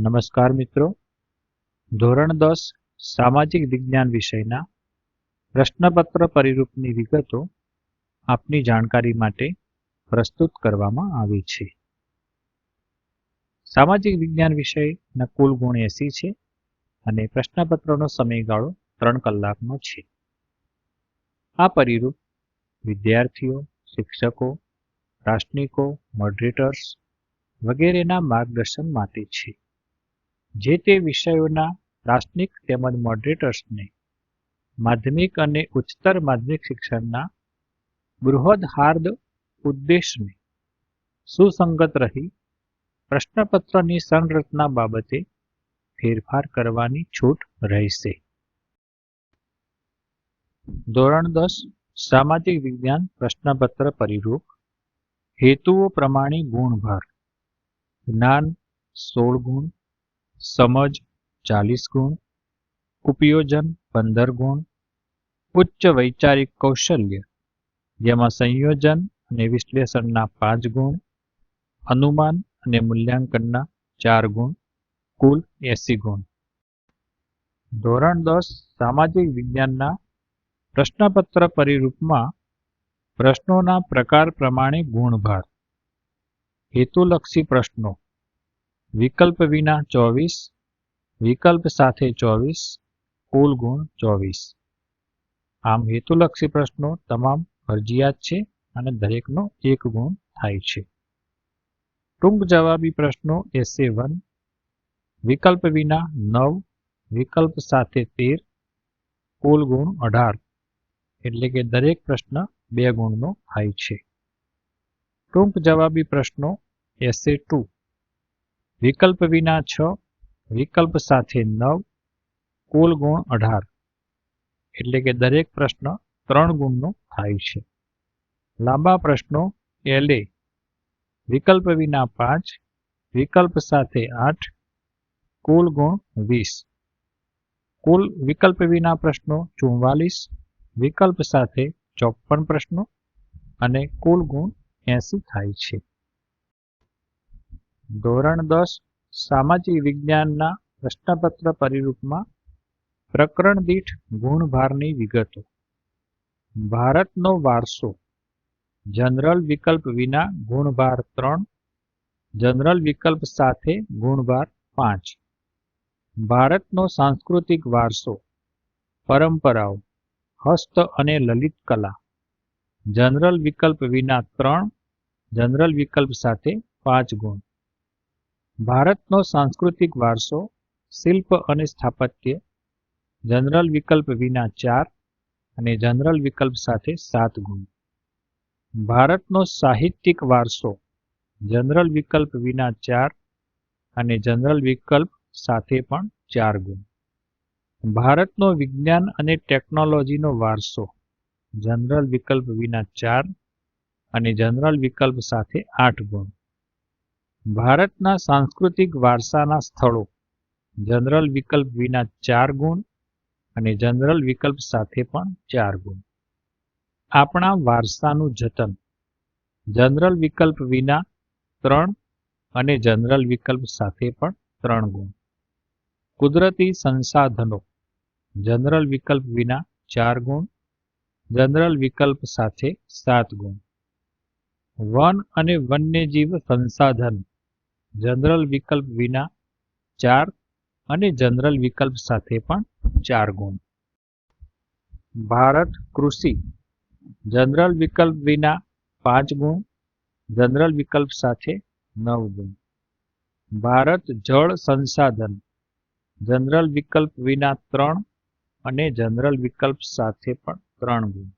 નમસ્કાર મિત્રો. ધોરણ દસ, સામાજિક વિજ્ઞાન વિષયના પ્રશ્નપત્ર પરિરૂપની વિગતો આપની જાણકારી માટે પ્રસ્તુત કરવામાં આવી છે. સામાજિક વિજ્ઞાન વિષયના કુલ ગુણ એસી છે અને પ્રશ્નપત્રનો સમયગાળો ત્રણ કલાકનો છે. આ પરિરૂપ વિદ્યાર્થીઓ, શિક્ષકો દાર્શનિકો મોડરેટર્સ વગેરેના માર્ગદર્શન માટે છે. જે તે વિષયોના દાર્શનિક તેમજ મોડરેટર્સને માધ્યમિક અને ઉચ્ચતર માધ્યમિક શિક્ષણના બૃહદ ઉદ્દેશને સુસંગત રહી પ્રશ્નપત્રની સંરચના બાબતે ફેરફાર કરવાની છૂટ રહેશે. ધોરણ દસ, સામાજિક વિજ્ઞાન પ્રશ્નપત્ર પરિરૂપ હેતુઓ પ્રમાણે ગુણભાર. જ્ઞાન, સોળ ગુણ સમજ ચાલીસ ગુણ, ઉપયોજન પંદર ગુણ, ઉચ્ચ વૈચારિક કૌશલ્ય, જેમાં સંયોજન અને વિશ્લેષણના પાંચ ગુણ, અનુમાન અને મૂલ્યાંકનના ચાર ગુણ, કુલ એસી ગુણ. ધોરણ દસ, સામાજિક વિજ્ઞાનના પ્રશ્નપત્ર પરિરૂપમાં પ્રશ્નોના પ્રકાર પ્રમાણે ગુણભાર. હેતુલક્ષી પ્રશ્નો. વિકલ્પ વિના ચોવીસ, વિકલ્પ સાથે ચોવીસ, કુલ ગુણ ચોવીસ. આમ હેતુલક્ષી પ્રશ્નો તમામ ફરજિયાત છે અને દરેકનો એક ગુણ થાય છે. ટૂંક જવાબી પ્રશ્નો એસે વન વિકલ્પ વિના નવ, વિકલ્પ સાથે તેર, કુલ ગુણ અઢાર. એટલે કે દરેક પ્રશ્ન બે ગુણનો થાય છે. ટૂંક જવાબી પ્રશ્નો એસે ટુ વિકલ્પ વિના છ, વિકલ્પ સાથે નવ, કુલ ગુણ અઢાર. એટલે કે દરેક પ્રશ્ન ત્રણ ગુણનો થાય છે. લાંબા પ્રશ્નો એલે વિકલ્પ વિના પાંચ, વિકલ્પ સાથે આઠ, કુલ ગુણ વીસ. કુલ વિકલ્પ વિના પ્રશ્નો ચુમ્વાલીસ વિકલ્પ સાથે ચોપન પ્રશ્નો અને કુલ ગુણ એસી થાય છે. ધોરણ દસ, સામાજિક વિજ્ઞાનના પ્રશ્નપત્ર પરિરૂપમાં પ્રકરણ દીઠ ગુણભારની વિગતો. ભારતનો વારસો. જનરલ વિકલ્પ વિના ગુણભાર ત્રણ, જનરલ વિકલ્પ સાથે ગુણભાર પાંચ. ભારતનો સાંસ્કૃતિક વારસો. પરંપરાઓ. હસ્ત અને લલિત કલા. જનરલ વિકલ્પ વિના ત્રણ, જનરલ વિકલ્પ સાથે પાંચ ગુણ. ભારતનો સાંસ્કૃતિક વારસો, શિલ્પ અને સ્થાપત્ય, જનરલ વિકલ્પ વિના ચાર અને જનરલ વિકલ્પ સાથે સાત ગુણ. ભારતનો સાહિત્યિક વારસો, જનરલ વિકલ્પ વિના ચાર અને જનરલ વિકલ્પ સાથે પણ ચાર ગુણ. ભારતનો વિજ્ઞાન અને ટેકનોલોજીનો વારસો, જનરલ વિકલ્પ વિના ચાર અને જનરલ વિકલ્પ સાથે આઠ ગુણ. ભારતના સાંસ્કૃતિક વારસાના સ્થળો. જનરલ વિકલ્પ વિના ચાર ગુણ અને જનરલ વિકલ્પ સાથે પણ ચાર ગુણ. આપણા વારસાનું જતન. જનરલ વિકલ્પ વિના ત્રણ અને જનરલ વિકલ્પ સાથે પણ ત્રણ ગુણ. કુદરતી સંસાધનો. જનરલ વિકલ્પ વિના ચાર ગુણ. જનરલ વિકલ્પ સાથે સાત ગુણ. વન અને વન્યજીવ સંસાધન. જનરલ વિકલ્પ વિના ચાર અને જનરલ વિકલ્પ સાથે પણ ચાર ગુણ. ભારત કૃષિ. જનરલ વિકલ્પ વિના પાંચ ગુણ, જનરલ વિકલ્પ સાથે નવ ગુણ. ભારત જળ સંસાધન. જનરલ વિકલ્પ વિના ત્રણ અને જનરલ વિકલ્પ સાથે પણ ત્રણ ગુણ.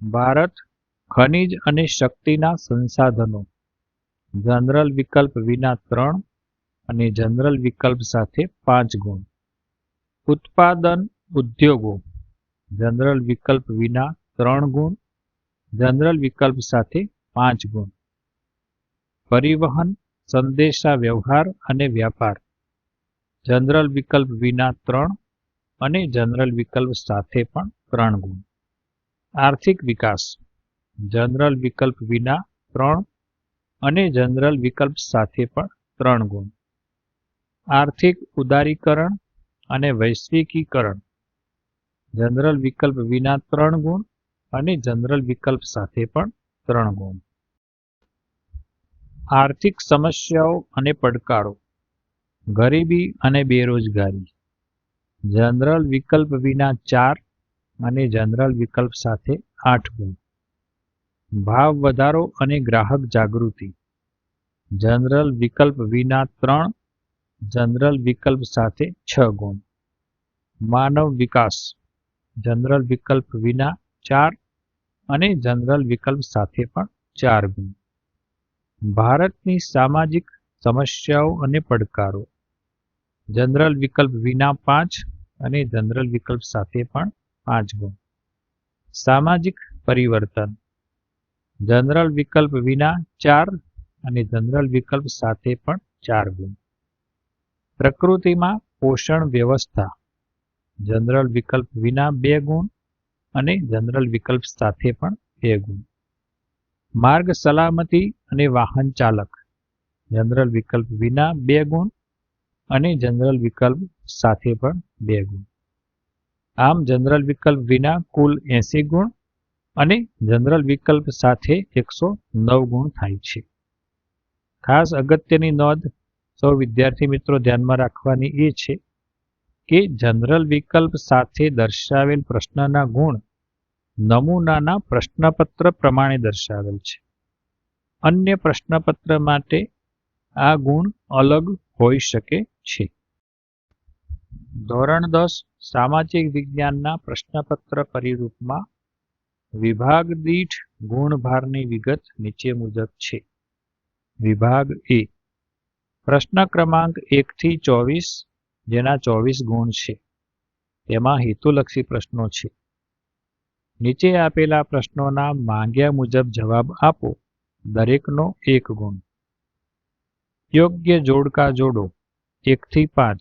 ભારત ખનિજ અને શક્તિના સંસાધનો. જનરલ વિકલ્પ વિના ત્રણ અને જનરલ વિકલ્પ સાથે પાંચ ગુણ. ઉત્પાદન ઉદ્યોગો. જનરલ વિકલ્પ વિના ત્રણ ગુણ, જનરલ વિકલ્પ સાથે પાંચ ગુણ. પરિવહન સંદેશા વ્યવહાર અને વ્યાપાર. જનરલ વિકલ્પ વિના ત્રણ અને જનરલ વિકલ્પ સાથે પણ ત્રણ ગુણ. આર્થિક વિકાસ. જનરલ વિકલ્પ વિના ત્રણ અને જનરલ વિકલ્પ સાથે પણ ત્રણ ગુણ. આર્થિક ઉદારીકરણ અને વૈશ્વિકીકરણ. જનરલ વિકલ્પ વિના ત્રણ ગુણ અને જનરલ વિકલ્પ સાથે પણ ત્રણ ગુણ. આર્થિક સમસ્યાઓ અને પડકારો. ગરીબી અને બેરોજગારી. જનરલ વિકલ્પ વિના ચાર અને જનરલ વિકલ્પ સાથે આઠ ગુણ. ભાવ વધારો અને ગ્રાહક જાગૃતિ. જનરલ વિકલ્પ વિના ત્રણ, જનરલ વિકલ્પ સાથે છ ગુણ. માનવ વિકાસ. જનરલ વિકલ્પ વિના ચાર અને જનરલ વિકલ્પ સાથે પણ ચાર ગુણ. ભારતની સામાજિક સમસ્યાઓ અને પડકારો. જનરલ વિકલ્પ વિના પાંચ અને જનરલ વિકલ્પ સાથે પણ પાંચ ગુણ. સામાજિક પરિવર્તન. જનરલ વિકલ્પ વિના ચાર અને જનરલ વિકલ્પ સાથે પણ ચાર ગુણ. પ્રકૃતિમાં પોષણ વ્યવસ્થા. જનરલ વિકલ્પ વિના બે ગુણ અને જનરલ વિકલ્પ સાથે પણ બે ગુણ. માર્ગ સલામતી અને વાહન ચાલક. જનરલ વિકલ્પ વિના બે ગુણ અને જનરલ વિકલ્પ સાથે પણ બે ગુણ. આમ જનરલ વિકલ્પ વિના કુલ એસી ગુણ અને જનરલ વિકલ્પ સાથે એકસો નવ ગુણ થાય છે. ખાસ અગત્યની નોંધ સૌ વિદ્યાર્થી મિત્રો ધ્યાનમાં રાખવાની એ છે કે જનરલ વિકલ્પ સાથે દર્શાવેલ પ્રશ્નના ગુણ નમૂનાના પ્રશ્નપત્ર પ્રમાણે દર્શાવેલ છે. અન્ય પ્રશ્નપત્ર માટે આ ગુણ અલગ હોઈ શકે છે. ધોરણ દસ સામાજિક વિજ્ઞાનના પ્રશ્નપત્ર પરિરૂપમાં વિભાગ દીઠ ગુણભારની વિગત નીચે મુજબ છે. વિભાગ એ. પ્રશ્ન ક્રમાંક એકથી ચોવીસ, જેના ચોવીસ ગુણ છે. તેમાં હેતુલક્ષી પ્રશ્નો છે. નીચે આપેલા પ્રશ્નોના માંગ્યા મુજબ જવાબ આપો. દરેકનો એક ગુણ. યોગ્ય જોડકા જોડો. એકથી પાંચ.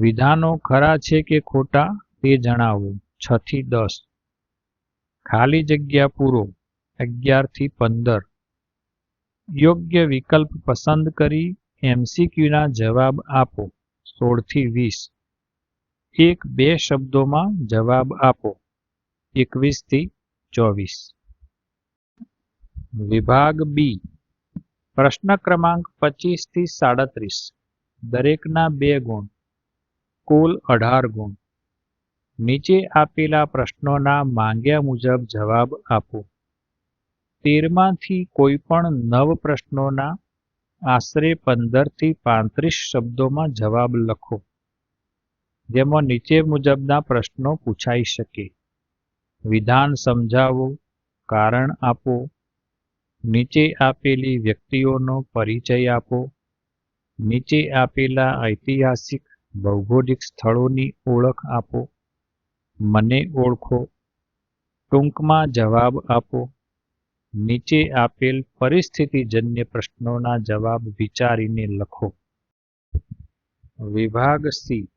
વિધાનો ખરા છે કે ખોટા તે જણાવો. છથી દસ. ખાલી જગ્યા પૂરો અગિયારથી પંદર. યોગ્ય વિકલ્પ પસંદ કરી એમસીક્યુના જવાબ આપો સોળથી વીસ. એક બે શબ્દોમાં જવાબ આપો એકવીસથી ચોવીસ. વિભાગ બી પ્રશ્ન ક્રમાંક પચીસથી સાડત્રીસ. દરેકના બે ગુણ, કુલ અઢાર ગુણ. નીચે આપેલા પ્રશ્નોના માંગ્યા મુજબ જવાબ આપો. તેરમાંથી કોઈ પણ નવ પ્રશ્નોના આશરે પંદરથી પાંત્રીસ શબ્દોમાં જવાબ લખો, જેમાં નીચે મુજબના પ્રશ્નો પૂછાઈ શકે. વિધાન સમજાવો, કારણ આપો. નીચે આપેલી વ્યક્તિઓનો પરિચય આપો. નીચે આપેલા ઐતિહાસિક, ભૌગોલિક સ્થળોની ઓળખ આપો. મને ઓળખો. ટૂંકમાં જવાબ આપો. નીચે આપેલ પરિસ્થિતિજન્ય પ્રશ્નોના જવાબ વિચારીને લખો. વિભાગ સી.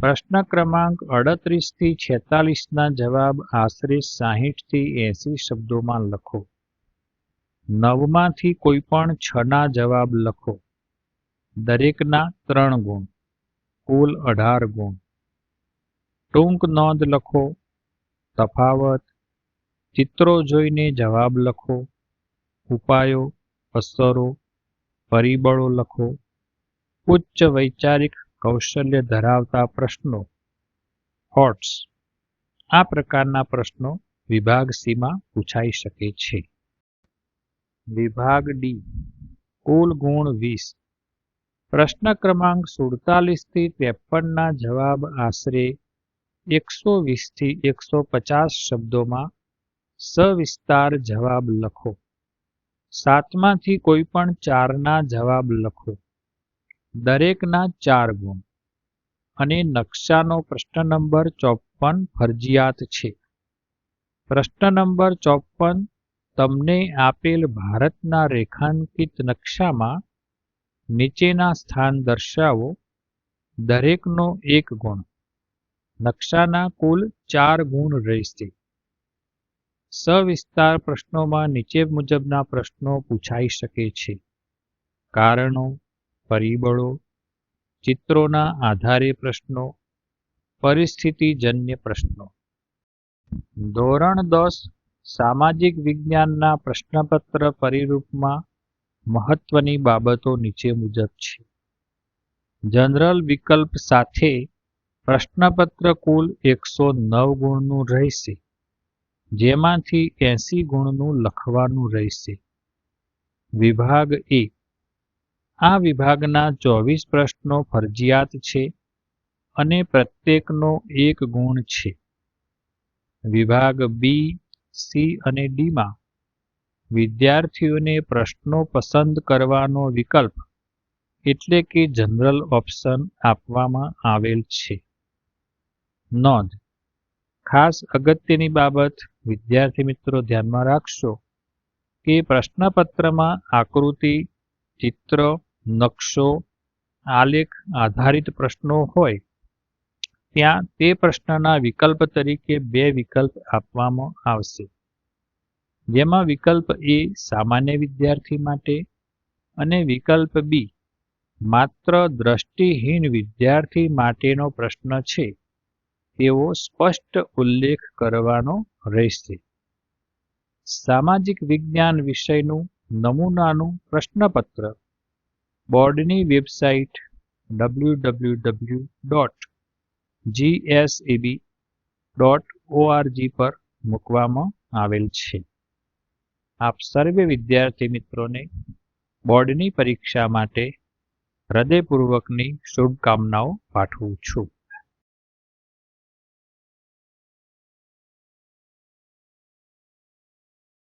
પ્રશ્ન ક્રમાંક અડત્રીસથી છેતાલીસના જવાબ આશરે સાહીઠથી એંસી શબ્દોમાં લખો. નવમાંથી કોઈ પણ છના જવાબ લખો. દરેકના ત્રણ ગુણ. કુલ અઢાર ગુણ. ટૂંક નોંધ લખો. તફાવત. ચિત્રો જોઈને જવાબ લખો. ઉપાયો. અસરો. પરિબળો લખો. ઉચ્ચ વૈચારિક કૌશલ્ય ધરાવતા પ્રશ્નો. હોટ્સ આ પ્રકારના પ્રશ્નો વિભાગ સીમાં પૂછાઈ શકે છે. વિભાગ ડી. કુલ ગુણ વીસ. પ્રશ્ન ક્રમાંક સુડતાલીસથી ત્રેપનના જવાબ આશરે એકસો વીસથી એકસો પચાસ શબ્દોમાં સવિસ્તાર જવાબ લખો. સાતમાંથી કોઈ પણ ચારના જવાબ લખો. દરેકના ચાર ગુણ. અને નકશાનો પ્રશ્ન નંબર ચોપન ફરજિયાત છે. પ્રશ્ન નંબર ચોપન તમને આપેલ ભારતના રેખાંકિત નકશામાં નીચેના સ્થાન દર્શાવો. દરેકનો એક ગુણ. નકશાના કુલ ચાર ગુણ રહેશે. સવિસ્તાર પ્રશ્નોમાં નીચે મુજબના પ્રશ્નો પૂછાઈ શકે છે. કારણો, પરિબળો, ચિત્રોના આધારે પ્રશ્નો, પરિસ્થિતિજન્ય પ્રશ્નો. ધોરણ દસ, સામાજિક વિજ્ઞાનના પ્રશ્નપત્ર પરિરૂપમાં મહત્વની બાબતો નીચે મુજબ છે. જનરલ વિકલ્પ સાથે પ્રશ્નપત્ર કુલ એકસો નવ ગુણનું રહેશે, જેમાંથી એંસી ગુણનું લખવાનું રહેશે. વિભાગ એ. આ વિભાગના ચોવીસ પ્રશ્નો ફરજિયાત છે અને પ્રત્યેકનો એક ગુણ છે. વિભાગ બી, સી અને ડીમાં વિદ્યાર્થીઓને પ્રશ્નો પસંદ કરવાનો વિકલ્પ એટલે કે જનરલ ઓપ્શન આપવામાં આવેલ છે. નોંધ. ખાસ અગત્યની બાબત વિદ્યાર્થી મિત્રો ધ્યાનમાં રાખશો કે પ્રશ્નપત્રમાં આકૃતિ, ચિત્ર, નકશો, આલેખ આધારિત પ્રશ્નો હોય ત્યાં તે પ્રશ્નના વિકલ્પ તરીકે બે વિકલ્પ આપવામાં આવશે. જેમાં વિકલ્પ એ સામાન્ય વિદ્યાર્થી માટે અને વિકલ્પ બી માત્ર દ્રષ્ટિહીન વિદ્યાર્થી માટેનો પ્રશ્ન છે. તેવો સ્પષ્ટ ઉલ્લેખ કરવાનો રહેશે. સામાજિક વિજ્ઞાન વિષયનું નમૂનાનું પ્રશ્નપત્ર. બોર્ડની website W W W dot GSEB dot ORG પર મૂકવામાં આવેલ છે. આપ સર્વે વિદ્યાર્થી મિત્રોને બોર્ડની પરીક્ષા માટે હૃદયપૂર્વકની શુભકામનાઓ પાઠવું છું.